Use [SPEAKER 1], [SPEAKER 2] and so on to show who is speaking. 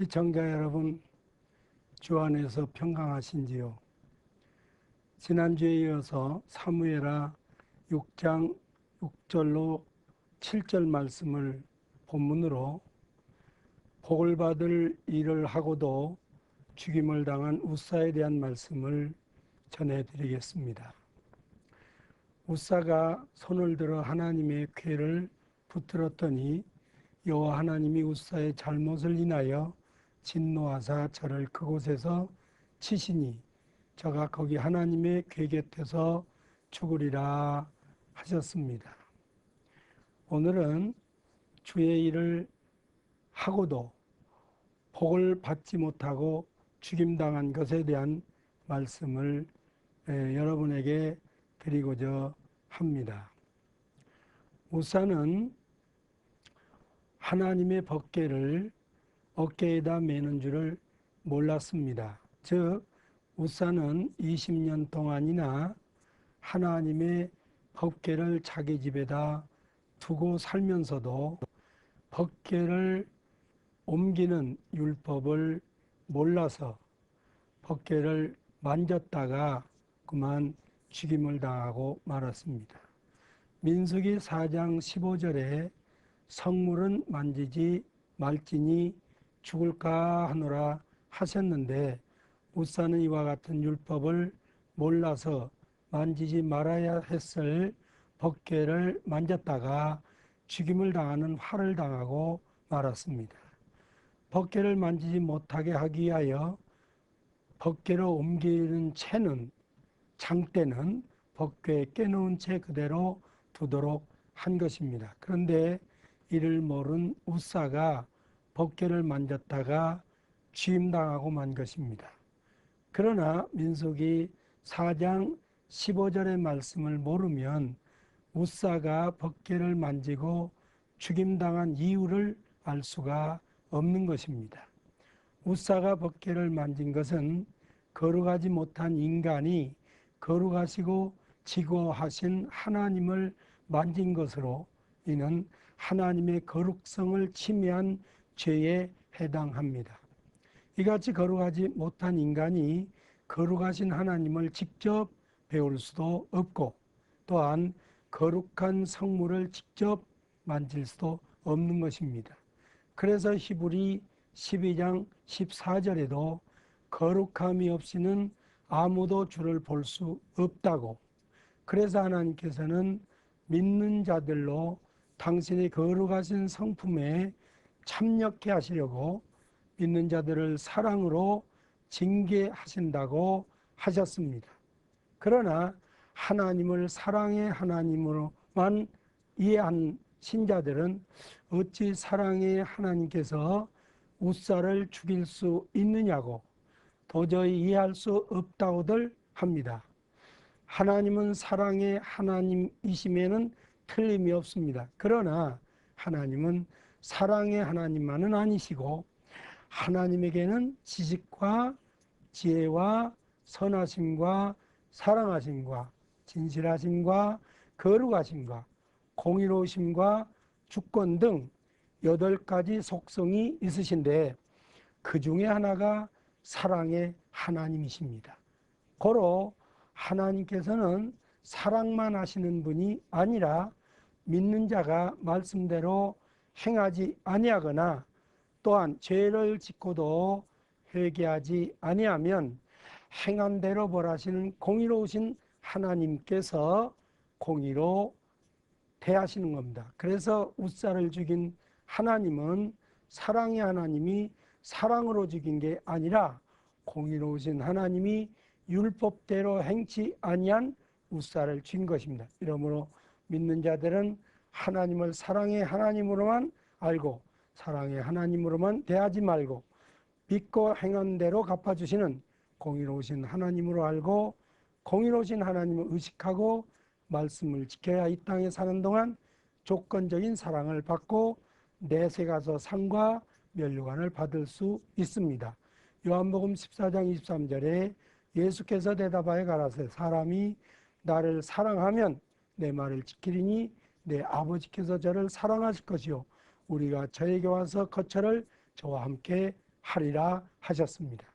[SPEAKER 1] 시청자 여러분, 주 안에서 평강하신지요? 지난주에 이어서 사무엘하 6장 6절로 7절 말씀을 본문으로 복을 받을 일을 하고도 죽임을 당한 우사에 대한 말씀을 전해드리겠습니다. 우사가 손을 들어 하나님의 궤를 붙들었더니 여호와 하나님이 우사의 잘못을 인하여 진노하사 저를 그곳에서 치시니 저가 거기 하나님의 궤 곁에서 죽으리라 하셨습니다. 오늘은 주의 일을 하고도 복을 받지 못하고 죽임당한 것에 대한 말씀을 여러분에게 드리고자 합니다. 우사는 하나님의 법궤를 어깨에다 매는 줄을 몰랐습니다. 즉 우사는 20년 동안이나 하나님의 법궤를 자기 집에다 두고 살면서도 법궤를 옮기는 율법을 몰라서 법궤를 만졌다가 그만 죽임을 당하고 말았습니다. 민수기 4장 15절에 성물은 만지지 말지니 죽을까 하노라 하셨는데 우사는 이와 같은 율법을 몰라서 만지지 말아야 했을 법궤를 만졌다가 죽임을 당하는 화를 당하고 말았습니다. 법궤를 만지지 못하게 하기 위하여 법궤로 옮기는 채는 장대는 법궤에 깨놓은 채 그대로 두도록 한 것입니다. 그런데 이를 모른 우사가 법궤를 만졌다가 취임당하고 만 것입니다. 그러나 민속이 4장 15절의 말씀을 모르면 우사가 법궤를 만지고 죽임당한 이유를 알 수가 없는 것입니다. 우사가 법궤를 만진 것은 거룩하지 못한 인간이 거룩하시고 지고하신 하나님을 만진 것으로 이는 하나님의 거룩성을 침해한 죄에 해당합니다. 이같이 거룩하지 못한 인간이 거룩하신 하나님을 직접 배울 수도 없고 또한 거룩한 성물을 직접 만질 수도 없는 것입니다. 그래서 히브리 12장 14절에도 거룩함이 없이는 아무도 주를 볼 수 없다고 그래서 하나님께서는 믿는 자들로 당신의 거룩하신 성품에 참여케 하시려고 믿는 자들을 사랑으로 징계하신다고 하셨습니다. 그러나 하나님을 사랑의 하나님으로만 이해한 신자들은 어찌 사랑의 하나님께서 우사를 죽일 수 있느냐고 도저히 이해할 수 없다고들 합니다. 하나님은 사랑의 하나님이심에는 틀림이 없습니다. 그러나 하나님은 사랑의 하나님만은 아니시고 하나님에게는 지식과 지혜와 선하심과 사랑하심과 진실하심과 거룩하심과 공의로우심과 주권 등 여덟 가지 속성이 있으신데 그 중에 하나가 사랑의 하나님이십니다. 고로 하나님께서는 사랑만 하시는 분이 아니라 믿는 자가 말씀대로 행하지 아니하거나 또한 죄를 짓고도 회개하지 아니하면 행한 대로 벌하시는 공의로우신 하나님께서 공의로 대하시는 겁니다. 그래서 우사를 죽인 하나님은 사랑의 하나님이 사랑으로 죽인 게 아니라 공의로우신 하나님이 율법대로 행치 아니한 우사를 쥔 것입니다. 이러므로 믿는 자들은 하나님을 사랑의 하나님으로만 알고 사랑의 하나님으로만 대하지 말고 믿고 행한 대로 갚아주시는 공의로우신 하나님으로 알고 공의로우신 하나님을 의식하고 말씀을 지켜야 이 땅에 사는 동안 조건적인 사랑을 받고 내세 가서 상과 멸류관을 받을 수 있습니다. 요한복음 14장 23절에 예수께서 대답하여 가라사대 사람이 나를 사랑하면 내 말을 지키리니 내 아버지께서 저를 사랑하실 것이요 우리가 저에게 와서 거처를 저와 함께 하리라 하셨습니다.